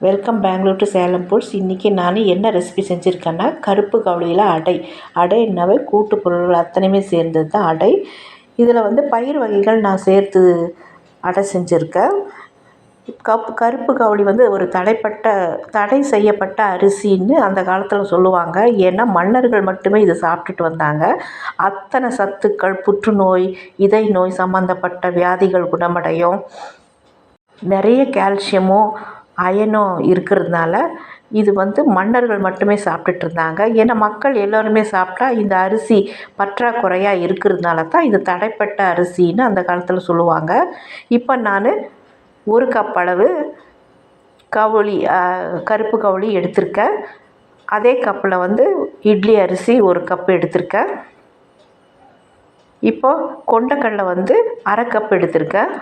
Welcome Bangalore to Salem foods இன்றைக்கி நான் என்ன ரெசிபி செஞ்சுருக்கேன்னா கருப்பு கவுளியில் அடை. அடைன்னாவே கூட்டு பொருள்கள் அத்தனையுமே சேர்ந்தது தான் அடை. இதில் வந்து பயிர் வகைகள் நான் சேர்த்து அடை செஞ்சுருக்கேன். கப் கருப்பு கவுளி வந்து ஒரு தடைப்பட்ட தடை செய்யப்பட்ட அரிசின்னு அந்த காலத்தில் சொல்லுவாங்க. ஏன்னா மன்னர்கள் மட்டுமே இதை சாப்பிட்டுட்டு வந்தாங்க. அத்தனை சத்துக்கள் புற்றுநோய் இதய நோய் சம்மந்தப்பட்ட வியாதிகள் குணமடையும். நிறைய கால்சியமும் அயனும் இருக்கிறதுனால இது வந்து மன்னர்கள் மட்டுமே சாப்பிட்டுட்டு இருந்தாங்க. ஏன்னா மக்கள் எல்லோருமே சாப்பிட்டா இந்த அரிசி பற்றாக்குறையாக இருக்கிறதுனால தான் இது தடைப்பட்ட அரிசின்னு அந்த காலத்தில் சொல்லுவாங்க. இப்போ நான் ஒரு கப் அளவு கவுளி கருப்பு கவுளி எடுத்திருக்கேன். அதே கப்பில் வந்து இட்லி அரிசி ஒரு கப் எடுத்திருக்கேன். இப்போது கொண்டக்கடலை வந்து அரை கப் எடுத்திருக்கேன்.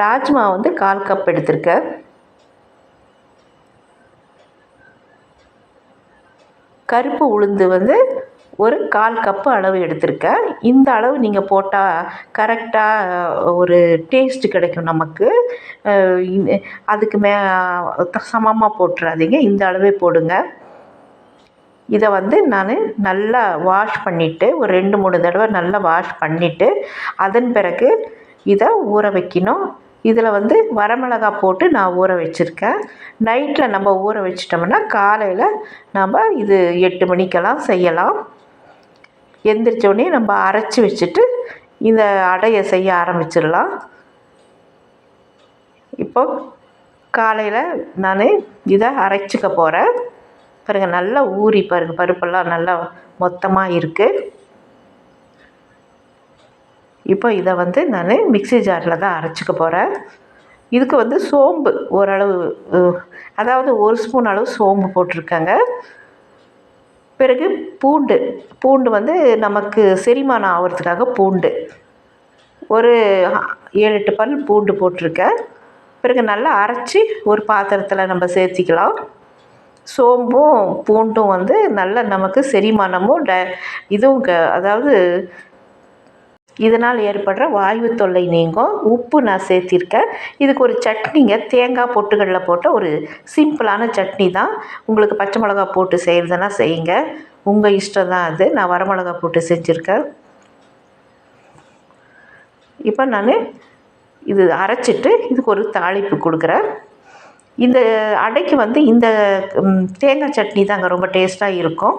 ராஜ்மா வந்து கால் கப் எடுத்திருக்கேன். கருப்பு உளுந்து வந்து ஒரு கால் கப்பு அளவு எடுத்திருக்கேன். இந்த அளவு நீங்கள் போட்டால் கரெக்டாக ஒரு டேஸ்ட்டு கிடைக்கும் நமக்கு. அதுக்கு மே சமமாக போட்டுறாதீங்க. இந்த அளவே போடுங்க. இதை வந்து நான் நல்லா வாஷ் பண்ணிவிட்டு ஒரு ரெண்டு மூணு தடவை நல்லா வாஷ் பண்ணிவிட்டு அதன் பிறகு இதை ஊற வைக்கணும். இதில் வந்து வரமிளகா போட்டு நான் ஊற வச்சுருக்கேன். நைட்டில் நம்ம ஊற வச்சிட்டோம்னா காலையில் நம்ம இது எட்டு மணிக்கெல்லாம் செய்யலாம். எந்திரிச்சோடனே நம்ம அரைச்சி வச்சுட்டு இந்த அடையை செய்ய ஆரம்பிச்சிடலாம். இப்போ காலையில் நான் இதை அரைச்சிக்க போகிறேன். பாருங்கள் நல்லா ஊறி பாருங்கள் பருப்பெல்லாம் நல்லா மொத்தமாக இருக்குது. இப்போ இதை வந்து நான் மிக்ஸி ஜாரில் தான் அரைச்சிக்க போகிறேன் இதுக்கு வந்து சோம்பு ஓரளவு அதாவது ஒரு ஸ்பூன் அளவு சோம்பு போட்டிருக்கேங்க. பிறகு பூண்டு பூண்டு வந்து நமக்கு செரிமானம் ஆகிறதுக்காக பூண்டு. ஒரு ஏழு எட்டு பல் பூண்டு போட்டிருக்கேன். பிறகு நல்லா அரைச்சி ஒரு பாத்திரத்தில் நம்ம சேர்த்திக்கலாம். சோம்பும் பூண்டும் வந்து நல்ல நமக்கு செரிமானமும் ட இதுவும் க அதாவது இதனால் ஏற்படுற வாயு தொல்லை நீங்கும். உப்பு நான் சேர்த்திருக்கேன். இதுக்கு ஒரு சட்னிங்க தேங்காய் பொட்டுகளில் போட்ட ஒரு சிம்பிளான சட்னி தான். உங்களுக்கு பச்சை மிளகா போட்டு செய்கிறதுனா செய்யுங்க. உங்கள் இஷ்டம் தான் அது. நான் வரமிளகா போட்டு செஞ்சுருக்கேன். இப்போ நான் இது அரைச்சிட்டு இதுக்கு ஒரு தாளிப்பு கொடுக்குறேன். இந்த அடைக்கு வந்து இந்த தேங்காய் சட்னி தாங்க ரொம்ப டேஸ்ட்டாக இருக்கும்.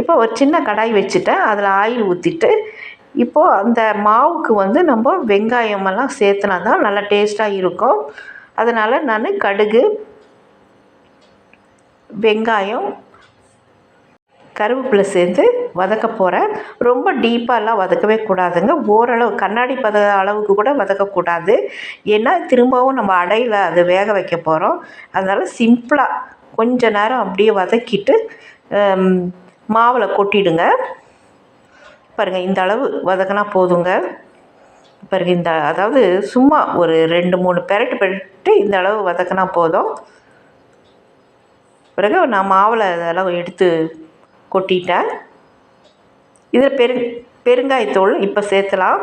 இப்போ ஒரு சின்ன கடாய் வச்சுட்டேன். அதில் ஆயில் ஊற்றிட்டு இப்போது அந்த மாவுக்கு வந்து நம்ம வெங்காயமெல்லாம் சேர்த்துனா தான் நல்லா டேஸ்ட்டாக இருக்கும். அதனால் நான் கடுகு வெங்காயம் கருவேப்பிலை சேர்த்து வதக்க போகிறேன் ரொம்ப டீப்பாலாம் வதக்கவே கூடாதுங்க. ஓரளவு கண்ணாடி பத அளவுக்கு கூட வதக்கக்கூடாது ஏன்னா திரும்பவும் நம்ம அடையில் அதை வேக வைக்க போகிறோம் அதனால் சிம்பிளாக கொஞ்ச நேரம் அப்படியே வதக்கிட்டு மாவில் கொட்டிடுங்க. பாருங்கள் இந்த அளவு வதக்கினா போதுங்க. பாருங்கள் இந்த அதாவது சும்மா ஒரு ரெண்டு மூணு பெரட்டு பெரட்டு இந்த அளவு வதக்கினா போதும். பிறகு நான் மாவில் அதெல்லாம் எடுத்து கொட்டிட்டேன். இதில் பெரு பெருங்காயத்தூள் இப்போ சேர்த்தலாம்.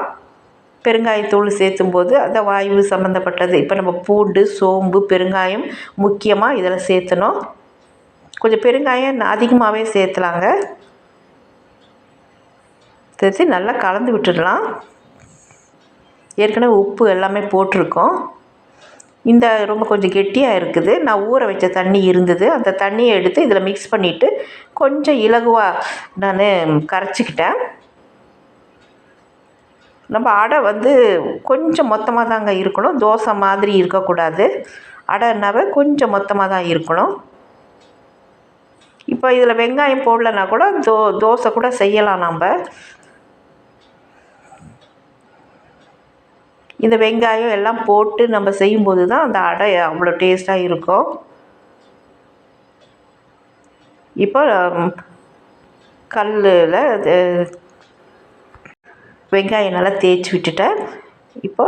பெருங்காயத்தூள் சேர்த்தும்போது அந்த வாயு சம்மந்தப்பட்டது இப்போ நம்ம பூண்டு சோம்பு பெருங்காயம் முக்கியமாக இதில் சேர்த்தணும். கொஞ்சம் பெருங்காயம் அதிகமாகவே சேர்த்தலாங்க. சேர்த்து நல்லா கலந்து விட்டுடலாம். ஏற்கனவே உப்பு எல்லாமே போட்டிருக்கோம். இந்த ரொம்ப கொஞ்சம் கெட்டியாக இருக்குது. நான் ஊற வச்ச தண்ணி இருந்தது. அந்த தண்ணியை எடுத்து இதில் மிக்ஸ் பண்ணிவிட்டு கொஞ்சம் இலகுவாக நான் கரைச்சிக்கிட்டேன். நம்ம அடை வந்து கொஞ்சம் மொத்தமாக தாங்க இருக்கணும். தோசை மாதிரி இருக்கக்கூடாது. அடைனாவே கொஞ்சம் மொத்தமாக தான் இருக்கணும். இப்போ இதில் வெங்காயம் போடலன்னா கூட தோ தோசை கூட செய்யலாம் நம்ம. இந்த வெங்காயம் எல்லாம் போட்டு நம்ம செய்யும்போது தான் அந்த அடை அவ்வளோ டேஸ்ட்டாக இருக்கும். இப்போ கல்லில் வெங்காயம் நல்லா தேய்ச்சி விட்டுட்டேன். இப்போ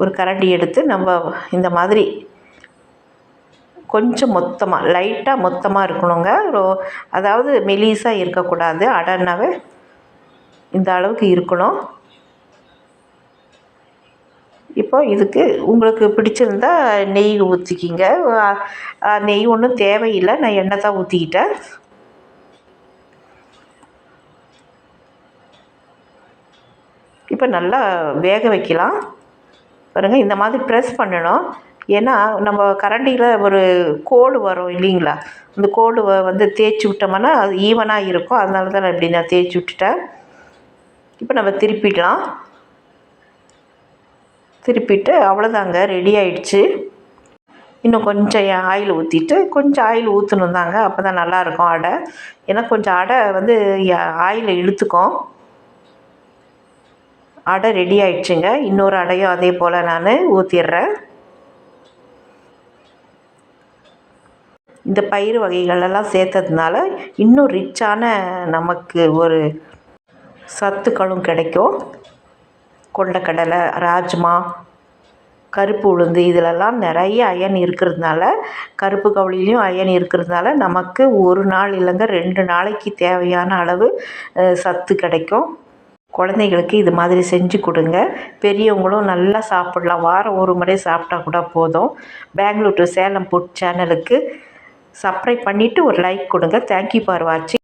ஒரு கரண்டி எடுத்து நம்ம இந்த மாதிரி கொஞ்சம் மொத்தமாக லைட்டாக மொத்தமாக இருக்கணுங்க. ரோ அதாவது மெலிசாக இருக்கக்கூடாது. அடைனாவே இந்த அளவுக்கு இருக்கணும். இப்போ இதுக்கு உங்களுக்கு பிடிச்சிருந்தா நெய் ஊற்றிக்கிங்க நெய் ஒன்றும் தேவையில்லை. நான் எண்ணெய் தான் ஊற்றிக்கிட்டேன் இப்போ நல்லா வேக வைக்கலாம். பாருங்கள் இந்த மாதிரி ப்ரெஸ் பண்ணணும். ஏன்னா நம்ம கரண்டியில் ஒரு கோடு வரும் இல்லைங்களா? அந்த கோடு வ வந்து தேய்ச்சி விட்டோம்னா அது ஈவனாக இருக்கும். அதனால தான் நான் இப்படி நான் தேய்ச்சி விட்டுட்டேன். இப்போ நம்ம திருப்பிடலாம். திருப்பிட்டு அவ்வளோதாங்க ரெடி ஆயிடுச்சு. இன்னும் கொஞ்சம் ஆயில் ஊற்றிட்டு கொஞ்சம் ஆயில் ஊற்றணும் தாங்க அப்போ தான் நல்லாயிருக்கும் அடை. ஏன்னா கொஞ்சம் அடை வந்து ஆயில் இழுத்துக்கும். அடை ரெடி ஆயிடுச்சுங்க. இன்னொரு அடையும் அதே போல் நான் ஊற்றிடுறேன் இந்த பயிர் வகைகளெல்லாம் சேர்த்ததுனால இன்னும் ரிச்சான நமக்கு ஒரு சத்துக்களும் கிடைக்கும். கொண்டக்கடலை ராஜ்மா கருப்பு உளுந்து இதிலெல்லாம் நிறைய அயன் இருக்கிறதுனால கருப்பு கவுளிலையும் அயன் இருக்கிறதுனால நமக்கு ஒரு நாள் இல்லைங்க ரெண்டு நாளைக்கு தேவையான அளவு சத்து கிடைக்கும். குழந்தைகளுக்கு இது மாதிரி செஞ்சு கொடுங்க. பெரியவங்களும் நல்லா சாப்பிட்லாம். வாரம் ஒரு முறை சாப்பிட்டா கூட போதும். பெங்களூர் டு சேலம் புட் சேனலுக்கு சப்ஸ்கிரைப் பண்ணிவிட்டு ஒரு லைக் கொடுங்க. தேங்க்யூ ஃபார் வாட்சிங்